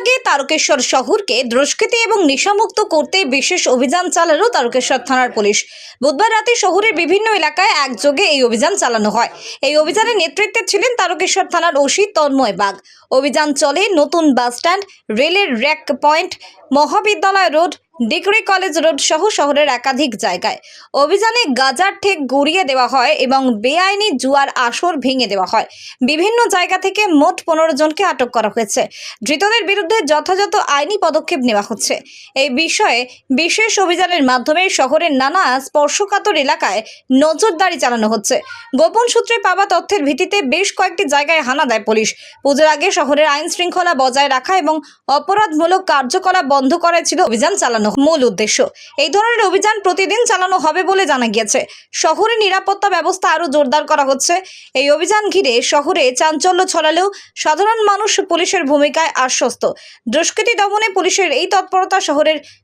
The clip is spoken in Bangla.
আগে তারকেশ্বর শহরকে দুষ্কৃতি এবং নেশামুক্ত করতে বিশেষ অভিযান চালালো তারকেশ্বর থানার পুলিশ। বুধবার রাতে শহরের বিভিন্ন এলাকায় একযোগে এই অভিযান চালানো হয়। এই অভিযানের নেতৃত্বে ছিলেন তারকেশ্বর থানার ওসি তন্ময় বাগ। অভিযান চলে নতুন বাস স্ট্যান্ড রেলের র্যাক পয়েন্ট, মহাবিদ্যালয় রোড ডিগ্রি কলেজ রোড সহ শহরের একাধিক জায়গায়। অভিযানে গাজার ঠেক গড়িয়ে দেওয়া হয় এবং বেআইনি জুয়ার আসর ভেঙে দেওয়া হয়। বিভিন্ন জায়গা থেকে মোট পনেরো জনকে আটক করা হয়েছে। ধৃতদের বিরুদ্ধে যথাযথ আইনি পদক্ষেপ নেওয়া হচ্ছে। এই বিষয়ে বিশেষ অভিযানের মাধ্যমে শহরের নানা স্পর্শকাতর এলাকায় নজরদারি চালানো হচ্ছে। গোপন সূত্রে পাওয়া তথ্যের ভিত্তিতে বেশ কয়েকটি জায়গায় হানা দেয় পুলিশ। পুজোর আগে শহরের আইন শৃঙ্খলা বজায় রাখা এবং অপরাধমূলক কার্যকলাপ বন্ধ করা ছিল অভিযান চালানো। মূল উদ্দেশ্য। এই ধরনের অভিযান প্রতিদিন চালানো হবে বলে জানা গিয়েছে। শহরে নিরাপত্তা ব্যবস্থা আরও জোরদার করা হচ্ছে। এই অভিযান ঘিরে শহরে চাঞ্চল্য ছড়ালেও সাধারণ মানুষ পুলিশের ভূমিকায় আশ্বস্ত। দুষ্কৃতি দমনে পুলিশের এই তৎপরতা শহরের